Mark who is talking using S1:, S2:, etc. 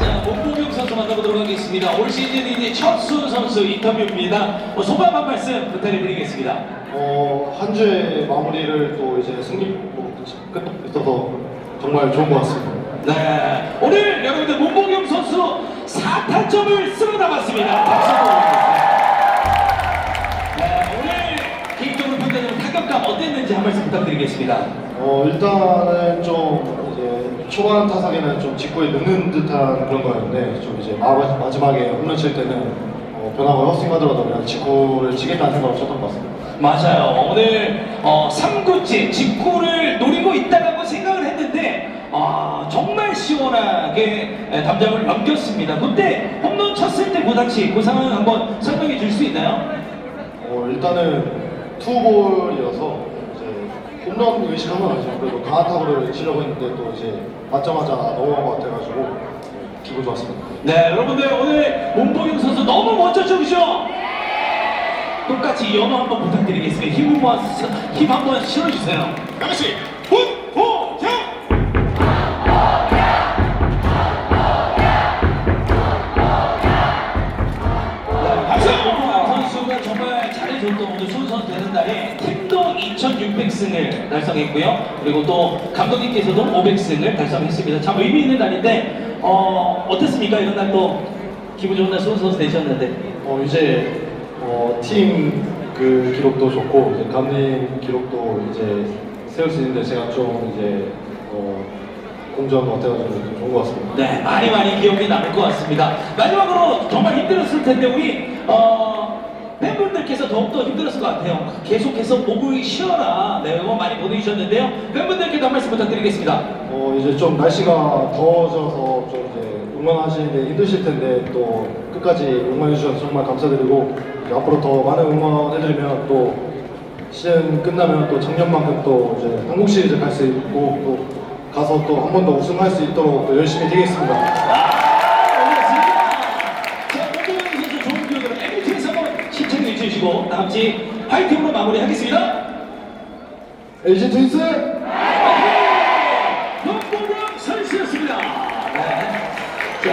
S1: 자, 봉봉용 선수 만나보도록 하겠습니다. 올 시즌 이제 첫순 선수 인터뷰입니다. 어, 소감 한 말씀 부탁드리겠습니다.
S2: 어, 한 주의 마무리를 또 이제 승리로 끝어서 정말 좋은 것 같습니다.
S1: 네, 오늘 여러분들 문봉경 선수 4타점을 쓸어 나갔습니다. 박수 한번 네, 오늘 개인적으로 본다면 타격감 어땠는지 한 말씀 부탁드리겠습니다.
S2: 어, 일단은 좀 초반 타석에는 좀 직구에 늦는 듯한 그런 거였는데 좀 이제 마, 마지막에 홈런 칠 때는 어, 변화가 헛스윙하더라도 그냥 직구를 치겠다는 생각으로 쳤던 것 같습니다.
S1: 맞아요. 오늘 어, 3구째 직구를 노리고 있다라고 생각을 했는데 아, 정말 시원하게 에, 담장을 넘겼습니다. 그때 홈런 쳤을 때 고당시 그 상황 한번 설명해 줄 수 있나요?
S2: 어, 일단은 투볼이어서 홈런 의식한 건 아니지만 그래도 강한 타구를 치려고 했는데 또 이제 맞자마자 넘어간 것 같아가지고 기분 좋았습니다.
S1: 네, 여러분들 오늘 문보경 선수 너무 멋져주죠? 똑같이 연호 한번 부탁드리겠습니다. 힘 한번 힘 한번 실어주세요.
S3: 다같이
S1: 2,600승을 달성했고요. 그리고 또 감독님께서도 500승을 달성했습니다. 참 의미 있는 날인데 어, 어땠습니까? 이런 날 또 기분 좋은 날 순선 선수 되셨는데.
S2: 어 이제 어, 팀 그 기록도 좋고 이제 감독님 기록도 이제 세울 수 있는데 제가 좀 이제 어, 것 같아가지고 좀 좋은 것 같습니다.
S1: 네, 많이 많이 기억에 남을 것 같습니다. 마지막으로 정말 힘들었을 텐데 우리 어, 팬분들께서 더욱더 힘들었을 것 같아요. 계속해서 목을 쉬어라 네, 응원 많이 보내주셨는데요. 팬분들께도 한 말씀 부탁드리겠습니다.
S2: 어 이제 좀 날씨가 더워져서 좀 이제 응원하시는데 힘드실 텐데 또 끝까지 응원해 주셔서 정말 감사드리고 이제 앞으로 더 많은 응원해드리면 또 시즌 끝나면 또 작년만큼 또 이제 한국 시리즈 갈 수 있고 또 가서 또 한 번 더 우승할 수 있도록 또 열심히 뛰겠습니다.
S1: 고맙습니다. 자, 문동현 선수 좋은 기억으로 MT에서 한번 주시고 다음지 화이팅으로 마무리하겠습니다.
S2: LG 트윈스